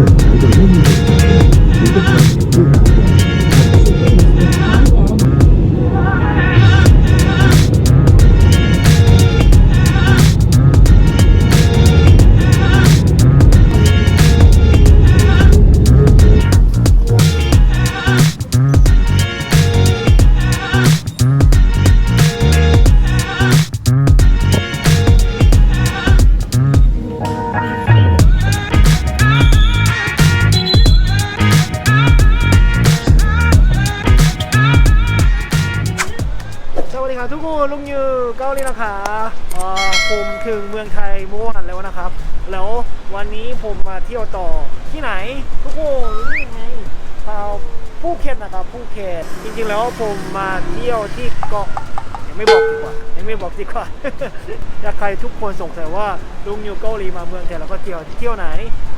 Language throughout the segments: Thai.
Robert. Taylor ไทยเมื่อวานแล้วนะครับ แล้ววันนี้ผมมาเที่ยวต่อที่ไหน ทุกคนนี่ไงชาวภูเก็ตนะครับภูเก็ตจริงๆแล้วผมมาเที่ยวที่เกาะยังไม่บอกดีกว่ายังไม่บอกดีกว่าถ้าใครทุกคนสงสัยว่าลุงอยู่เกาหลีมาเมืองไทยแล้วก็เที่ยวเที่ยวไหน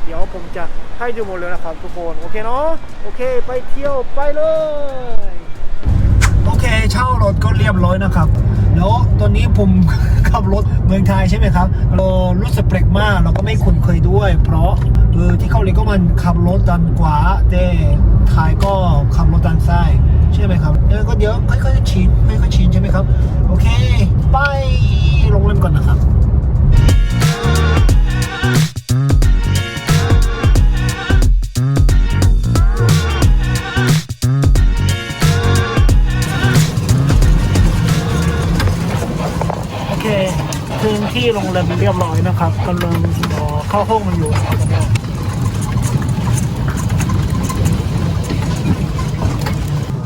เดี๋ยวผมจะให้ดูหมดเลยนะครับทุกคนโอเคเนาะโอเค ไปเที่ยวไปเลย โอเค เช่ารถก็เรียบร้อยนะครับ แล้วตอนนี้ผมขับรถเมืองไทยใช่ไหมครับเรารู้สึกแปลกมากเราก็ไม่คุ้นเคยด้วย เพราะเออที่เกาหลีก็มันขับรถดันขวาแต่ไทยก็ขับรถดันซ้ายใช่ไหมครับเออก็เดี๋ยวค่อยๆชินค่อยๆชินใช่ไหมครับ เข้าห้องมันอยู่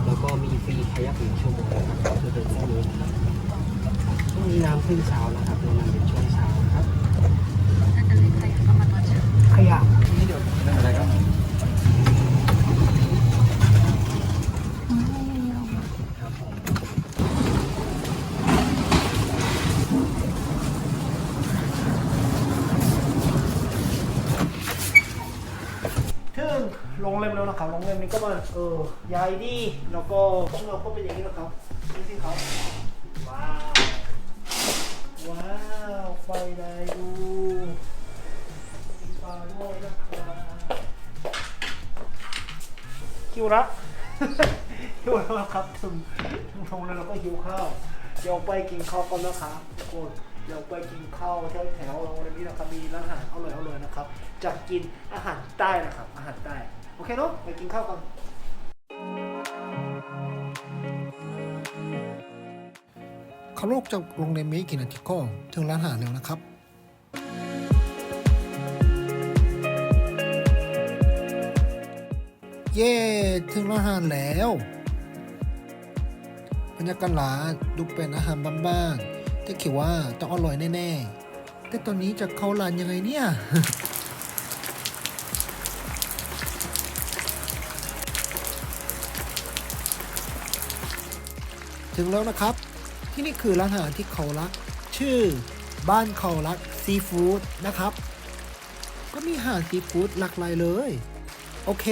แล้วก็มีฟรีพยักหนึ่งชั่วโมงก็จะเป็นเส้นนี้นะครับช่วงนี้น้ำขึ้นเช้านะครับโรงแรมเป็นช่วงเช้านะครับ ขยะ นี่เดี๋ยวไม่เป็นไรครับ ครับผม ถึงโรงแร มแล้วนะครันก็มันเออใหญ่ดีแล้วก็ห้องเราก็เป็นอย่างนี้นะครับดูสิครับว้าวว้าวไฟได้ดูมีปลาด้วยนะครับหิวละหิวแล้วครับถึงถึงโรงแรมเราก็หิวข้าวเดี๋ยวไปกินข้าวก่อนนะครับทุกคนเดี๋ยวไปกินข้าวแถวแถวๆโรงแรมนี้นะครับมีร้านอาหารอร่อยอร่อยนะครับจะกินอาหารใต้นะครับ อาหารใต้ โอเคเนาะไปกินข้าวกันขับรถจากโรงแรมไม่กี่นาทีก็ถึงร้านอาหารแล้วนะครับ เย้ถึงร้านอาหารแล้วบรรยากาศร้านดูเป็นอาหารบ้านๆแต่คิดว่าต้องอร่อยแน่ๆ แต่ตอนนี้จะเข้าร้านยังไงเนี่ย ถึงแล้วนะครับ ที่นี่คือร้านอาหารที่เขารัก ชื่อบ้านเขารักซีฟู้ดนะครับ ก็มีอาหารซีฟู้ดหลากหลายเลย โอเค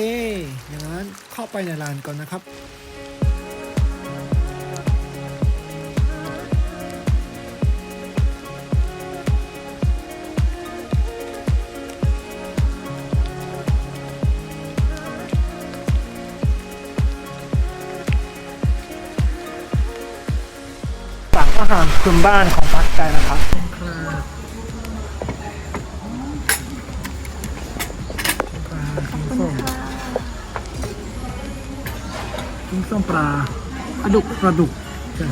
อย่างนั้นเข้าไปในร้านก่อนนะครับ อาหารพื้นบ้านของภาคใต้นะครับกินส้มปลาปลาดุกปลาดุกใช่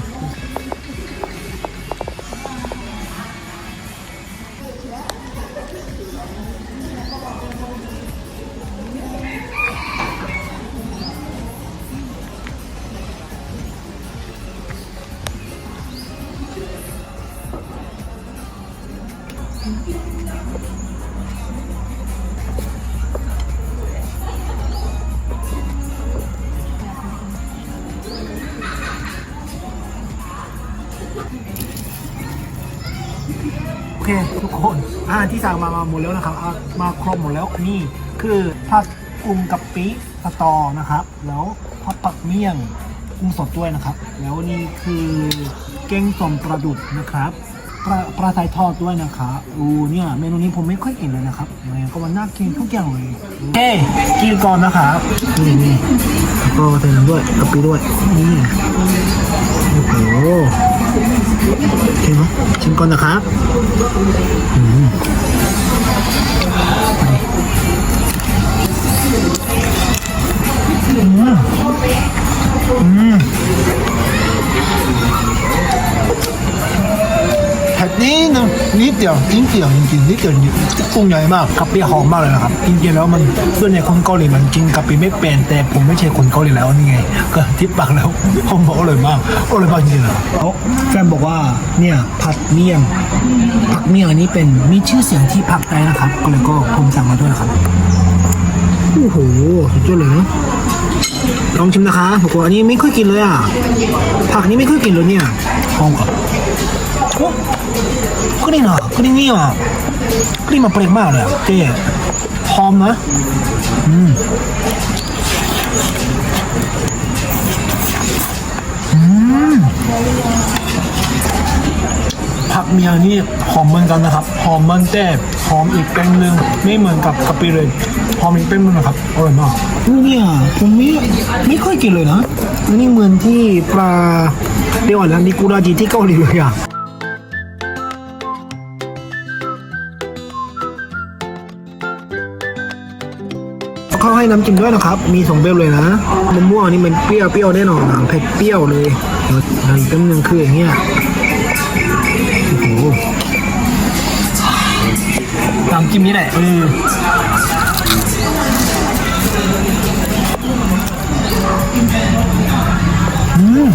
อาหารที่สั่งมามาหมดแล้วนะครับอะมาครบหมดแล้วนี่คือผัดกุ้งกะปิสตอนะครับ แล้วผัดปักเมี่ยงกุ้งสดด้วยนะครับ แล้วนี่คือเก้งส้มปลาดุกนะครับปลาปลาไทยทอดด้วยนะครับอูเนี่ยเมนูนี้ผมไม่ค่อยเห็นเลยนะครับเนี่ก็มันน่ากินทุกอย่างเลยโอเคกินก่อนนะครับนี่นี่แล้วก็ใส่น้ำด้วยกะปิด้วยนี่โอ้โห ชิมชิมก่อนนะครับอืมอืม ผ็ดนิดนึงนิดเดียวนิดเดียวจริงๆนิดเดียวจริงๆกุ้งใหญ่มากกะปิหอมมากเลยนะครับจริงๆแล้วมันส่วนใหญ่คนเกาหลีมันกินกะปิไม่เป็นแต่ผมไม่ใช่คนเกาหลีแล้วนี่ไง ก็ทิปปากแล้วผมบอกอร่อยมากอร่อยมากจริงๆเลยแล้วแฟนบอกว่าเนี่ยผัดเมี่ยงผักเมี่ยงอันนี้เป็นมีชื่อเสียงที่ภาคใต้นะครับ ก็เลยก็ผมสั่งมาด้วยนะครับโอ้โหสุดยอดเลยนะลองชิมนะคะผมว่าอันนี้ไม่ค่อยกินเลยอะผักนี้ไม่ค่อยกินเลยเนี่ยหอมก่อ นกลิ่นอะกลิ่นนี่อะกลิ่นมันแปลกมากเลยอะเจ๊หอมนะอืมอืมผักเมียนี่หอมเหมือนกันนะครับ หอมมันแต่หอมอีกเป็นหนึ่งไม่เหมือนกับกะปิเลยหอมอีกเป็นหนึงนะครับอร่อยมากนี่เนี่ยผมไม่ไม่ค่อยกินเลยนะอันนี้เหมือนที่ปลาเรียกว่าอะไรนะนิกุราจิที่เกาหลีเลยอะ เขาให้น้ำจิ้มด้วยนะครับ มีสองแบบเลยนะมะม่วงนี่มันเปรี้ยวเปรี้ยวแน่นอนเผ็ดเปรี้ยวเลยเดี๋ยวแล้วอีกอันหนึ่งคืออย่างเงี้ยโอ้โหน้ำจิ้มนี่แหละเอออืม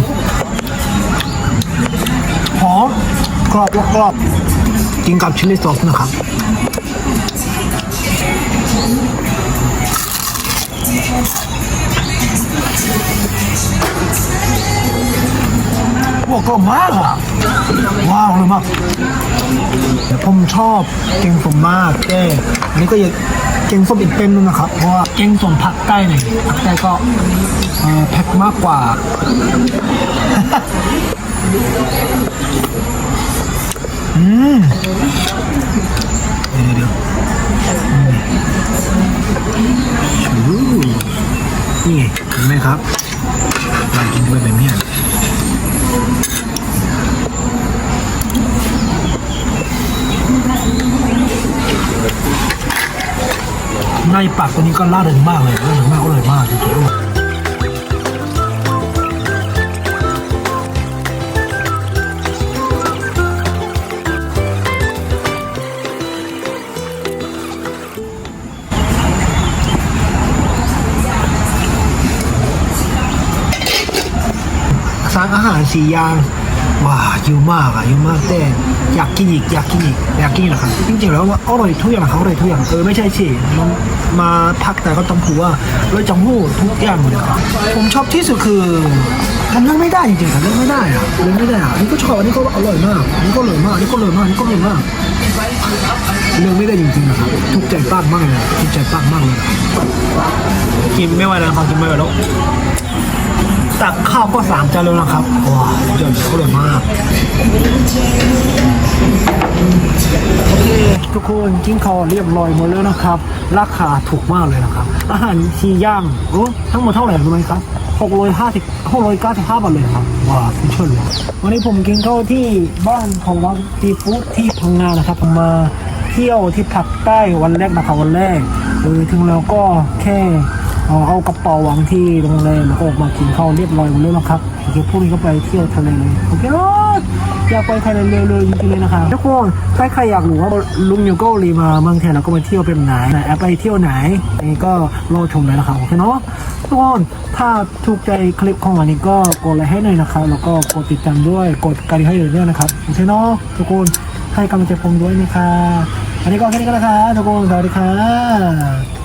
หอมกรอบกรอบกินกับชิลลี่ซอสนะครับ พวกก็มากอะ ว้าวเลยมากแต่ผมชอบแกงส้มมากแต่อันนี้ก็ยังแกงส้มอีกเป็นนึงนะครับ เพราะว่าแกงส้มภาคใต้เนี่ยภาคใต้ก็แพ็คมากกว่า อืม นี่ไงเห็นไหมครับลองกินด้วยแบบนี้ในปากตัวนี้ก็ล่าเริงมากเลยล่าเริงมากอร่อยมากจริงๆั่งอาหารสี่อย่างว้าเยอะมากอะเยอะมากแต่อยากกินอีกอยากกินอีกอยากกินอีกนะครับจริงๆแล้วว่าอร่อยทุกอย่างเขาอร่อยทุกอย่างเออไม่ใช่สิมันมาพักแต่ก็ต้องพูดว่าเราจะหู้ทุกอย่างเลยครับผมชอบที่สุดคือทำเรื่องไม่ได้จริงๆทำเรื่องไม่ได้อะเรื่องไม่ได้อะนนี้ก็ชอบอันนี้ก็อร่อยมากนนี้ก็อร่อยมากนนี้ก็อร่อยมากอันนี้ก็อร่อยมากเรื่องไม่ได้จริงๆนะครับทุกใจปากมากเลยทุกใจปากมากเลยกินไม่ไหวแล้วครับกินไม่ไหวแล้ว ตักข้าวก็สามจานแล้วนะครับว้าวสุดยอดอร่อยมากโอเคทุกคนกินข้าวเรียบร้อยหมดแล้วนะครับ ราคาถูกมากเลยนะครับ อาหารทีย่างโอ้ทั้งหมดเท่าไหร่รู้ไหมครับ650 695บาทเลยครับว้าวสุดยอดเลยวันนี้ผมกินข้าวที่บ้านของวังซีฟู้ดที่พังงานะครับผมมาเที่ยวที่ภาคใต้วันแรกนะครับวันแรกเออถึงแล้วก็แค่ เอาเอากระเป๋าวางที่โรงแรมแล้วก็ออกมากินข้าวเรียบร้อยหมดแล้วนะครับโอเคพรุ่งนี้ก็ไปเที่ยวทะเลเลยโอเคอยากไปทะเลเลยๆจริงๆเลยนะคะทุกคนถ้าใครอยากรู้ว่าลุงอยู่เกาหลีมาเมืองไทยเราก็มาเที่ยวเป็นไหนไหนไปเที่ยวไหนนี่ก็รอชมเลยนะครับโอเคเนาะทุกคนถ้าถูกใจคลิปของวันนี้ก็กดไลค์ให้หน่อยนะครับแล้วก็กดติดตามด้วยกดกระดิ่งให้ด้วยนะครับโอเคเนาะทุกคนให้กำลังใจผมด้วยนะคะอันนี้ก็แค่นี้ก็แล้วครับทุกคนสวัสดีค่ะ